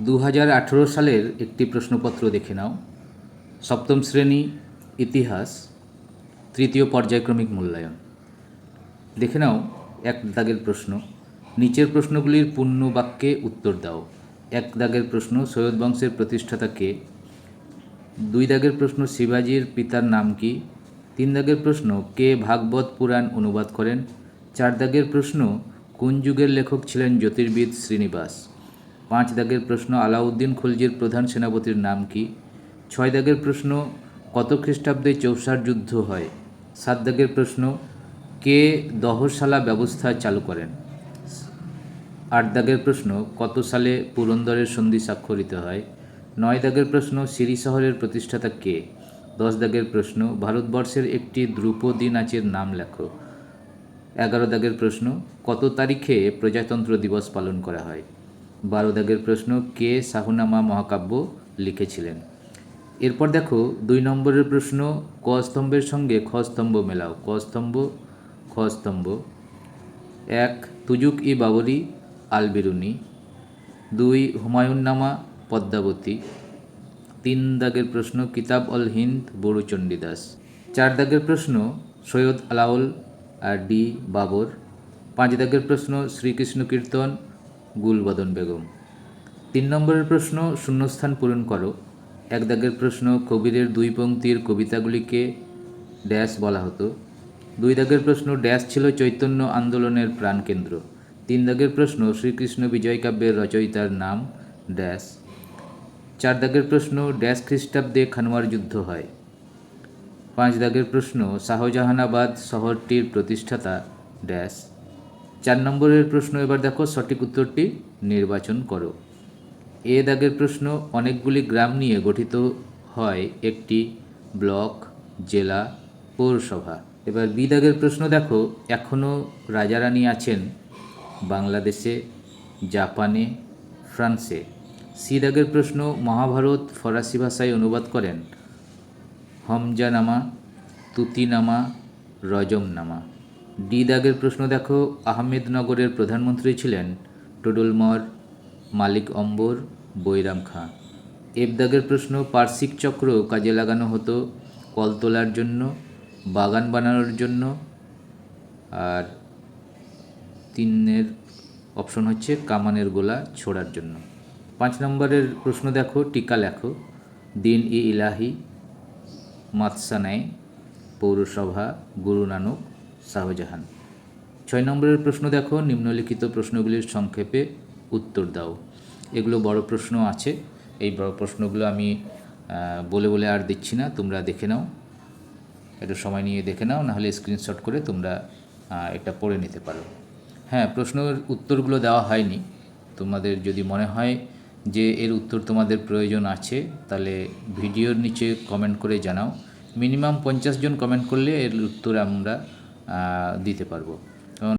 দু হাজার আঠেরো সালের একটি প্রশ্নপত্র দেখে নাও। সপ্তম শ্রেণি, ইতিহাস, তৃতীয় পর্যায়ক্রমিক মূল্যায়ন। দেখে নাও এক দাগের প্রশ্ন। নিচের প্রশ্নগুলির পূর্ণ বাক্যে উত্তর দাও। এক দাগের প্রশ্ন, সৈয়দ বংশের প্রতিষ্ঠাতা কে? দুই দাগের প্রশ্ন, শিবাজির পিতার নাম কি? তিন দাগের প্রশ্ন, কে ভাগবত পুরাণ অনুবাদ করেন? চার দাগের প্রশ্ন, কোন যুগের লেখক ছিলেন জ্যোতির্বিদ শ্রীনিবাস? পাঁচ দাগের প্রশ্ন আলাউদ্দিন খলজির প্রধান সেনাপতির নাম কি? ছয় দাগের প্রশ্ন, কত খ্রিস্টাব্দে চৌসার যুদ্ধ হয়? সাত দাগের প্রশ্ন, কে দহশালা ব্যবস্থা চালু করেন? আট দাগের প্রশ্ন, কত সালে পুরন্দরের সন্ধি স্বাক্ষরিত হয়? নয় দাগের প্রশ্ন, সিরি শহরের প্রতিষ্ঠাতা কে? দশ দাগের প্রশ্ন, ভারতবর্ষের একটি ধ্রুপদী নাচের নাম লেখো। এগারো দাগের প্রশ্ন, কত তারিখে প্রজাতন্ত্র দিবস পালন করা হয়? বারো দাগের প্রশ্ন কে সাহুনামা মহাকাব্য লিখেছিলেন? এরপর দেখো, দুই নম্বরের প্রশ্ন ক স্তম্ভের সঙ্গে খ স্তম্ভ মেলাও। ক স্তম্ভ খ স্তম্ভ এক, তুজুক ই বাবরি আল বিরুনি দুই হুমায়ুন নামা পদ্মাবতী। তিন দাগের প্রশ্ন, কিতাব অল হিন্দ, বড়ু চণ্ডীদাস। চার দাগের প্রশ্ন, সৈয়দ আলাউল আর ডি বাবর। পাঁচ দাগের প্রশ্ন, শ্রীকৃষ্ণ কীর্তন গুলবদন বেগম। তিন নম্বরের প্রশ্ন, শূন্যস্থান পূরণ করো। এক দাগের প্রশ্ন কবিরের দুই পংক্তির কবিতাগুলিকে ড্যাশ বলা হতো। দুই দাগের প্রশ্ন, ড্যাশ ছিল চৈতন্য আন্দোলনের প্রাণকেন্দ্র। তিন দাগের প্রশ্ন, শ্রীকৃষ্ণ বিজয় কাব্যের রচয়িতার নাম, ড্যাশ। চার দাগের প্রশ্ন, ড্যাশ খ্রিস্টাব্দে খানোয়ার যুদ্ধ হয়। পাঁচ দাগের প্রশ্ন, শাহজাহানাবাদ শহরটির প্রতিষ্ঠাতা, ড্যাশ। চার নম্বরের প্রশ্ন, এবার দেখো সঠিক উত্তরটি, নির্বাচন করো। এ দাগের প্রশ্ন, অনেকগুলি গ্রাম নিয়ে গঠিত হয় একটি ব্লক, জেলা, পৌরসভা। এবার বি দাগের প্রশ্ন দেখো এখনও রাজারানী আছেন বাংলাদেশে, জাপানে, ফ্রান্সে। সি দাগের প্রশ্ন, মহাভারত ফরাসি ভাষায় অনুবাদ করেন। হমজানামা, তুতিনামা, রজমনামা। ডি দাগের প্রশ্ন দেখো। আহমেদনগরের প্রধানমন্ত্রী ছিলেন টুডুলমর মালিক অম্বর, বৈরাম খাঁ। এফ দাগের প্রশ্ন, পার্শ্বিক চক্র কাজে লাগানো হতো কল তোলার জন্য, বাগান বানানোর জন্য, আর তিনের অপশন হচ্ছে কামানের গোলা ছোড়ার জন্য। পাঁচ নম্বরের প্রশ্ন দেখো, টিকা লেখো। দিন ই ইলাহি মাতসানাই পৌরসভা, গুরু নানক শাহজাহান। ছয় নম্বরের প্রশ্ন দেখো, নিম্নলিখিত প্রশ্নগুলির সংক্ষেপে উত্তর দাও। এগুলো বড় প্রশ্ন আছে, এই বড় প্রশ্নগুলো আমি বলে বলে আর দিচ্ছি না, তোমরা দেখে নাও। একটু সময় নিয়ে দেখে নাও, নাহলে স্ক্রিনশট করে তোমরা এটা পড়ে নিতে পারো। হ্যাঁ প্রশ্নের উত্তরগুলো দেওয়া হয়নি। তোমাদের যদি মনে হয় যে এর উত্তর তোমাদের প্রয়োজন আছে, তাহলে ভিডিওর নিচে কমেন্ট করে জানাও। মিনিমাম পঞ্চাশ জন কমেন্ট করলে এর উত্তর আমরা দিতে পারব।